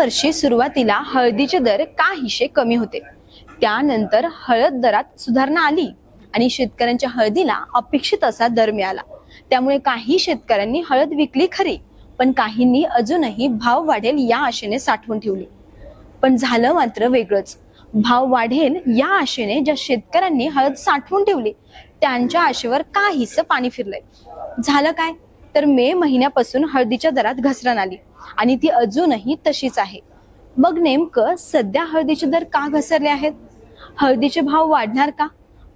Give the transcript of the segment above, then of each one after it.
वर्षी सुरुवातीला हळदीचे दर काहीशे कमी होते. त्यानंतर हळद दरात सुधारणा आली आणि शेतकऱ्यांच्या हळदीला अपेक्षित असा दर मिळाला. त्यामुळे काही शेतकऱ्यांनी हळद विकली खरी पण काहींनी अजूनही भाव वाढेल या आशेने साठवून ठेवली. पण झालं मात्र वेगळंच. भाव वाढेल या आशेने ज्या शेतकऱ्यांनी हळद साठवून ठेवली त्यांच्या आशेवर काहीस पाणी फिरलंय. झालं काय? तर मे महिन्यापासून हळदीच्या दरात घसरण आली आणि ती अजूनही तशीच आहे. मग नेमकं सध्या हळदीचे दर का घसरले आहेत? हळदीचे भाव वाढणार का?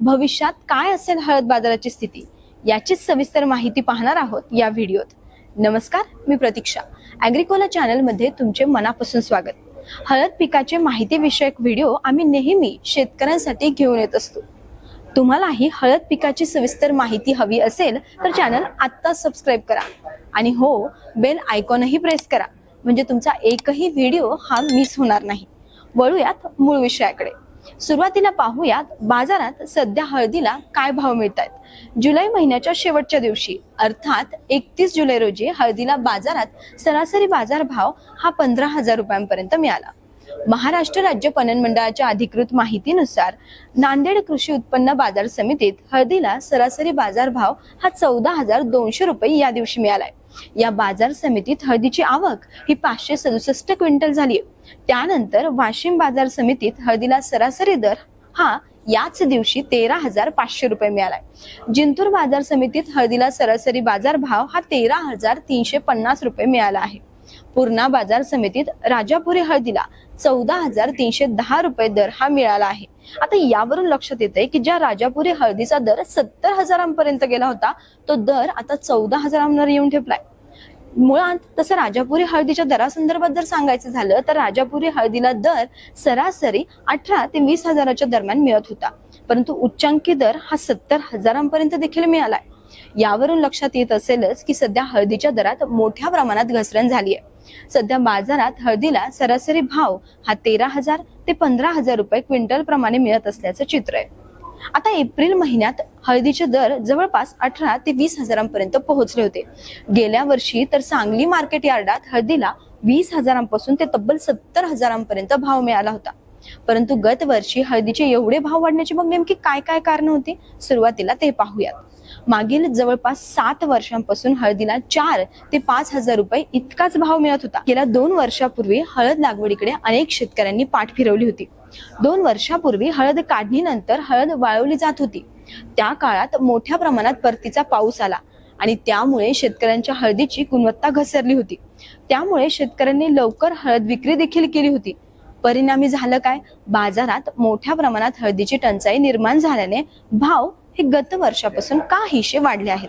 भविष्यात काय असेल हळद बाजाराची स्थिती? याचीच सविस्तर माहिती पाहणार आहोत या व्हिडिओत. नमस्कार मी प्रतीक्षा. अॅग्रिकोला चॅनलमध्ये तुमचे मनापासून स्वागत. हळद पिकाचे माहिती विषयक व्हिडिओ आम्ही नेहमी शेतकऱ्यांसाठी घेऊन येत असतो. तुम्हालाही हळद पिकाची सविस्तर माहिती हवी असेल तर चॅनल आत्ता सबस्क्राईब करा. आणि हो बेल आयकॉनही प्रेस करा. म्हणजे तुमचा एकही व्हिडिओ हा मिस होणार नाही. वळूयात मूळ विषयाकडे. सुरुवातीला पाहूयात बाजारात सध्या हळदीला काय भाव मिळत आहेत जुलै महिन्याच्या शेवटच्या दिवशी अर्थात एकतीस जुलै रोजी हळदीला बाजारात सरासरी बाजार भाव हा पंधरा हजार रुपयांपर्यंत मिळाला. महाराष्ट्र राज्य पणन मंडळाच्या अधिकृत माहितीनुसार नांदेड कृषी उत्पन्न बाजार समितीत हळदीला सरासरी बाजार भाव हा चौदा हजार दोनशे रुपये या दिवशी मिळालाय. या बाजार समितीत हळदीची आवक ही पाचशे सदुसष्ट क्विंटल झाली त्यानंतर वाशिम बाजार समितीत हळदीला सरासरी दर हा याच दिवशी तेरा हजार पाचशे रुपये मिळालाय. जिंतूर बाजार समितीत हळदीला सरासरी बाजार भाव हा तेरा हजार तीनशे पन्नास रुपये मिळाला आहे. पूर्णा बाजार समितीत राजापुरी हळदीला चौदा हजार तीनशे दहा रुपये दर हा मिळाला आहे. आता यावरून लक्षात येते की ज्या राजापुरी हळदीचा दर सत्तर हजारांपर्यंत गेला होता तो दर आता चौदा हजारांवर येऊन ठेपलाय. मुळात तसं राजापुरी हळदीच्या दरासंदर्भात जर सांगायचं झालं तर राजापुरी हळदीला दर सरासरी अठरा ते वीस हजाराच्या दरम्यान मिळत होता. परंतु उच्चांकी दर हा सत्तर हजारांपर्यंत देखील मिळालाय. यावरून लक्षात येत असेलच की सध्या हळदीच्या दरात मोठ्या प्रमाणात घसरण झाली आहे सध्या बाजारात हळदीला सरासरी भाव हा तेरा हजार ते पंधरा हजार रुपये क्विंटल प्रमाणे मिळत असल्याचं चित्र आहे. आता एप्रिल महिन्यात हळदीचे दर जवळपास अठरा ते वीस हजारांपर्यंत पोहोचले होते. गेल्या वर्षी तर सांगली मार्केट यार्डात हळदीला वीस हजारांपासून ते तब्बल सत्तर हजारांपर्यंत भाव मिळाला होता. परंतु गत वर्षी हळदीचे एवढे भाव वाढण्याची मग नेमकी काय काय कारण होती? सुरुवातीला ते पाहूयात. मागील जवळपास सात वर्षांपासून हळदीला चार ते पाच हजार रुपये इतकाच भाव मिळत होता. गेल्या दोन वर्षापूर्वी हळद लागवडीकडे अनेक शेतकऱ्यांनी पाठ फिरवली होती. दोन वर्षापूर्वी हळद काढणीनंतर हळद वाळवली जात होती. त्या काळात मोठ्या प्रमाणात परतीचा पाऊस आला आणि त्यामुळे शेतकऱ्यांच्या हळदीची गुणवत्ता घसरली होती. त्यामुळे शेतकऱ्यांनी लवकर हळद विक्री देखील केली होती. परिणामी झालं काय? बाजारात मोठ्या प्रमाणात हळदीची टंचाई निर्माण झाल्याने भाव हे गत वर्षापासून काहीशे वाढले आहेत?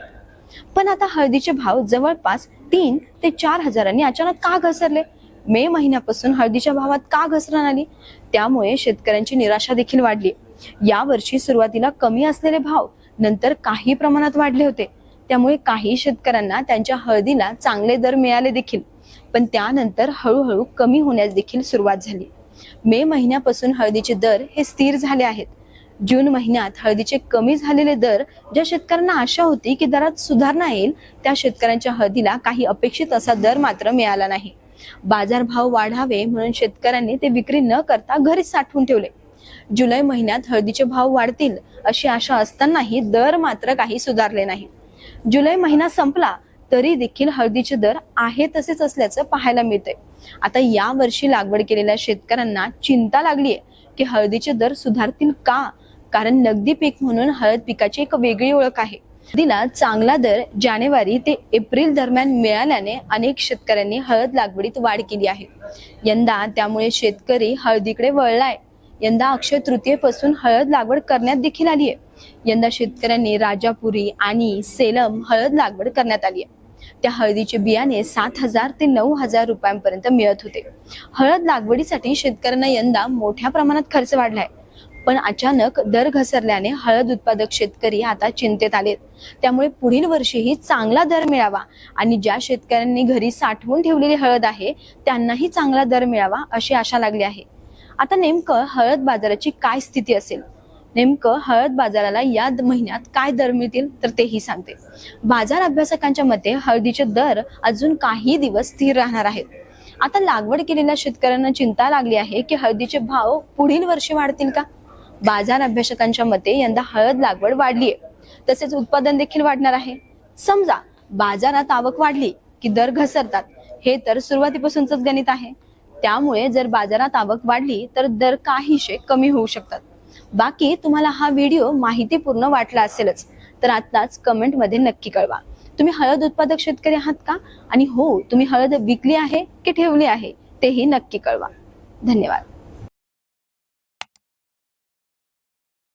पण आता हळदीचे भाव जवळपास तीन ते चार हजारांनी अचानक का घसरले? मे महिन्यापासून हळदीच्या भावात का घसरण आली? त्यामुळे शेतकऱ्यांची निराशा देखील वाढली. या वर्षी सुरुवातीला कमी असलेले भाव नंतर काही प्रमाणात वाढले होते. त्यामुळे काही शेतकऱ्यांना त्यांच्या हळदीला चांगले दर मिळाले देखील. पण त्यानंतर हळूहळू कमी होण्यास देखील सुरुवात झाली. मे महिन्यापासून हळदीचे दर हे स्थिर झाले आहेत. जून महिन्यात हळदीचे कमी झालेले दर ज्या शेतकऱ्यांना आशा होती की दरात सुधारणा येईल त्या शेतकऱ्यांच्या हळदीला काही अपेक्षित असा दर मात्र मिळाला नाही. बाजारभाव वाढावे म्हणून शेतकऱ्यांनी ते विक्री न करता घरीच साठवून ठेवले. जुलै महिन्यात हळदीचे भाव वाढतील अशी आशा असतानाही दर मात्र काही सुधारले नाही. जुलै महिना संपला तरी देखील हळदीचे दर आहे तसेच असल्याचं पाहायला मिळतंय. आता या वर्षी लागवड केलेल्या शेतकऱ्यांना चिंता लागली आहे की हळदीचे दर सुधारतील का? कारण नगदी पीक म्हणून हळद पिकाची एक वेगळी ओळख आहे. हळदीला चांगला दर जानेवारी ते एप्रिल दरम्यान मिळाल्याने अनेक शेतकऱ्यांनी हळद लागवडीत वाढ केली आहे. यंदा त्यामुळे शेतकरी हळदीकडे वळलाय. यंदा अक्षय तृतीयेपासून हळद लागवड करण्यात देखील आली आहे यंदा शेतकऱ्यांनी राजापुरी आणि सेलम हळद लागवड करण्यात आली आहे त्या हळदीचे बियाणे सात हजार ते नऊ हजार रुपयांपर्यंत मिळत होते. हळद लागवडीसाठी शेतकऱ्यांना यंदा मोठ्या प्रमाणात खर्च वाढलाय. पण अचानक दर घसरल्याने हळद उत्पादक शेतकरी आता चिंतेत आलेत. त्यामुळे पुढील वर्षीही चांगला दर मिळावा आणि ज्या शेतकऱ्यांनी घरी साठवून ठेवलेली हळद आहे त्यांनाही चांगला दर मिळावा अशी आशा लागली आहे. आता नेमकं हळद बाजाराची काय स्थिती असेल? नेमकं हळद बाजाराला या महिन्यात काय दर मिळतील तर तेही सांगते. बाजार अभ्यासकांच्या मते हळदीचे दर अजून काही दिवस स्थिर राहणार आहेत. आता लागवड केलेल्या शेतकऱ्यांना चिंता लागली आहे की हळदीचे भाव पुढील वर्षी वाढतील का? बाजार अभ्यासकांच्या मते यंदा हळद लागवड वाढली आहे तसेच उत्पादन देखील वाढणार आहे. समजा बाजारात आवक वाढली की दर घसरतात हे तर सुरुवातीपासूनच गणित आहे. त्यामुळे जर बाजारात आवक वाढली तर दर काहीशे कमी होऊ शकतात. बाकी तुम्हाला हा व्हिडिओ माहितीपूर्ण वाटला असेलच तर आताच कमेंटमध्ये नक्की कळवा. तुम्ही हळद उत्पादक शेतकरी आहात का? आणि हो तुम्ही हळद विकली आहे की ठेवली आहे तेही नक्की कळवा. धन्यवाद.